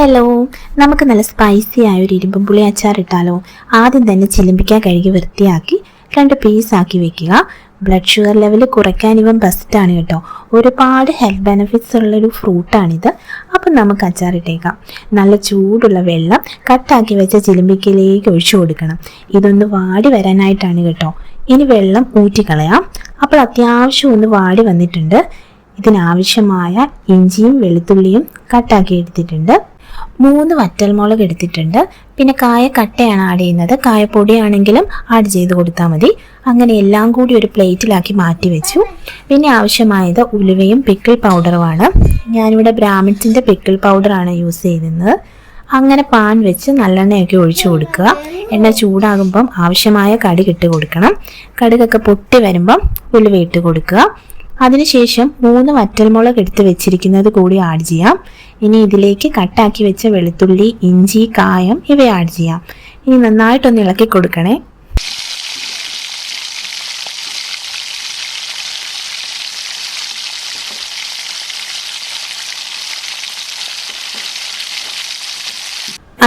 Hello നമുക്ക് നല്ല spicy ആയ ഒരു ഇരുമ്പും പുളി അച്ചാർ ഇട്ടാലോ. ആദ്യം തന്നെ ചിലമ്പിക്കാൻ കഴുകി വൃത്തിയാക്കി രണ്ട് പീസാക്കി വെക്കുക. ബ്ലഡ് ഷുഗർ ലെവൽ കുറയ്ക്കാൻ ഇവൻ ബെസ്റ്റാണ് കേട്ടോ. ഒരുപാട് ഹെൽത്ത് ബെനിഫിറ്റ്സ് ഉള്ളൊരു ഫ്രൂട്ടാണിത് അപ്പം നമുക്ക് അച്ചാർ ഇട്ടേക്കാം. നല്ല ചൂടുള്ള വെള്ളം കട്ടാക്കി വെച്ച ചിലമ്പിക്കയിലേക്ക് ഒഴിച്ചു കൊടുക്കണം. ഇതൊന്ന് വാടി വരാനായിട്ടാണ് കേട്ടോ. ഇനി വെള്ളം ഊറ്റിക്കളയാം. അപ്പോൾ അത്യാവശ്യം ഒന്ന് വാടി വന്നിട്ടുണ്ട്. ഇതിനാവശ്യമായ ഇഞ്ചിയും വെളുത്തുള്ളിയും കട്ടാക്കി എടുത്തിട്ടുണ്ട്. മൂന്ന് വറ്റൽമുളക് എടുത്തിട്ടുണ്ട്. പിന്നെ കായ കട്ടയാണ് ആഡ് ചെയ്യുന്നത്. കായപ്പൊടിയാണെങ്കിലും ആഡ് ചെയ്ത് കൊടുത്താൽ മതി. അങ്ങനെ എല്ലാം കൂടി ഒരു പ്ലേറ്റിലാക്കി മാറ്റി വെച്ചു. പിന്നെ ആവശ്യമായത് ഉലുവയും പിക്കിൾ പൗഡറുമാണ് ഞാനിവിടെ ബ്രാഹ്മിൻസിന്റെ പിക്കിൾ പൗഡറാണ് യൂസ് ചെയ്യുന്നത്. അങ്ങനെ പാൻ വെച്ച് നല്ലെണ്ണയൊക്കെ ഒഴിച്ചു കൊടുക്കുക. എണ്ണ ചൂടാകുമ്പം ആവശ്യമായ കടുക് ഇട്ട് കൊടുക്കണം. കടുകൊക്കെ പൊട്ടി വരുമ്പം ഉലുവ ഇട്ട് കൊടുക്കുക. അതിനുശേഷം മൂന്ന് വറ്റൽമുളക് എടുത്ത് വെച്ചിരിക്കുന്നത് കൂടി ആഡ് ചെയ്യാം. ഇനി ഇതിലേക്ക് കട്ടാക്കി വെച്ച വെളുത്തുള്ളി ഇഞ്ചി കായം ഇവ ആഡ് ചെയ്യാം. ഇനി നന്നായിട്ടൊന്ന് ഇളക്കി കൊടുക്കണേ.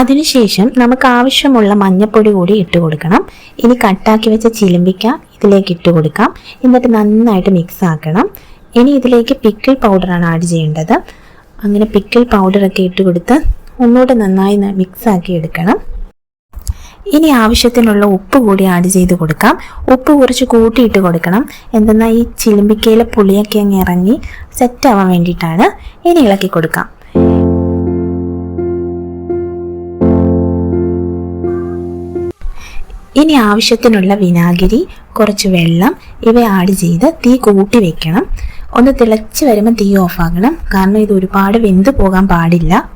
അതിനുശേഷം നമുക്ക് ആവശ്യമുള്ള മഞ്ഞപ്പൊടി കൂടി ഇട്ട് കൊടുക്കണം. ഇനി കട്ടാക്കി വെച്ച ചിലിമ്പിക്ക ഇതിലേക്ക് ഇട്ട് കൊടുക്കാം. എന്നിട്ട് നന്നായിട്ട് മിക്സ് ആക്കണം. ഇനി ഇതിലേക്ക് പിക്കിൾ പൗഡറാണ് ആഡ് ചെയ്യേണ്ടത്. അങ്ങനെ പിക്കിൾ പൗഡറൊക്കെ ഇട്ട് കൊടുത്ത് ഒന്നുകൂടെ നന്നായി മിക്സ് ആക്കി എടുക്കണം. ഇനി ആവശ്യത്തിനുള്ള ഉപ്പ് കൂടി ആഡ് ചെയ്ത് കൊടുക്കാം. ഉപ്പ് കുറച്ച് കൂട്ടിയിട്ട് കൊടുക്കണം. എന്തെന്നാൽ ഈ ചിലിമ്പിക്കയിലെ പുളിയൊക്കെ അങ്ങ് ഇറങ്ങി സെറ്റ് ആവാൻ വേണ്ടിയിട്ടാണ്. ഇനി ഇളക്കി കൊടുക്കാം. ഇനി ആവശ്യത്തിനുള്ള വിനാഗിരി കുറച്ച് വെള്ളം ഇവ ആഡ് ചെയ്ത് തീ കൂട്ടി വെക്കണം. ഒന്ന് തിളച്ച് വരുമ്പോൾ തീ ഓഫാക്കണം കാരണം ഇത് ഒരുപാട് വെന്ത് പോകാൻ പാടില്ല.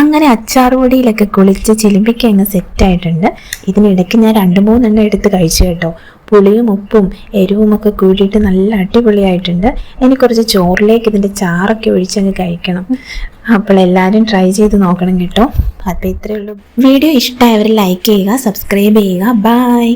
അങ്ങനെ അച്ചാറുപൊടിയിലൊക്കെ കുളിച്ച് ചിലിമ്പിക്കങ്ങ് സെറ്റായിട്ടുണ്ട് ഇതിനിടയ്ക്ക് ഞാൻ രണ്ട് മൂന്നെണ്ണം എടുത്ത് കഴിച്ചു കേട്ടോ. പുളിയും ഉപ്പും എരിവും ഒക്കെ കൂടിയിട്ട് നല്ല അടിപൊളിയായിട്ടുണ്ട്. ഇനി കുറച്ച് ചോറിലേക്ക് ഇതിന്റെ ചാറൊക്കെ ഒഴിച്ചങ്ങ് കഴിക്കണം. അപ്പോൾ എല്ലാവരും ട്രൈ ചെയ്ത് നോക്കണം കേട്ടോ. അപ്പോൾ ഇത്രയേ ഉള്ളൂ. വീഡിയോ ഇഷ്ടമായവർ ലൈക്ക് ചെയ്യുക സബ്സ്ക്രൈബ് ചെയ്യുക. ബൈ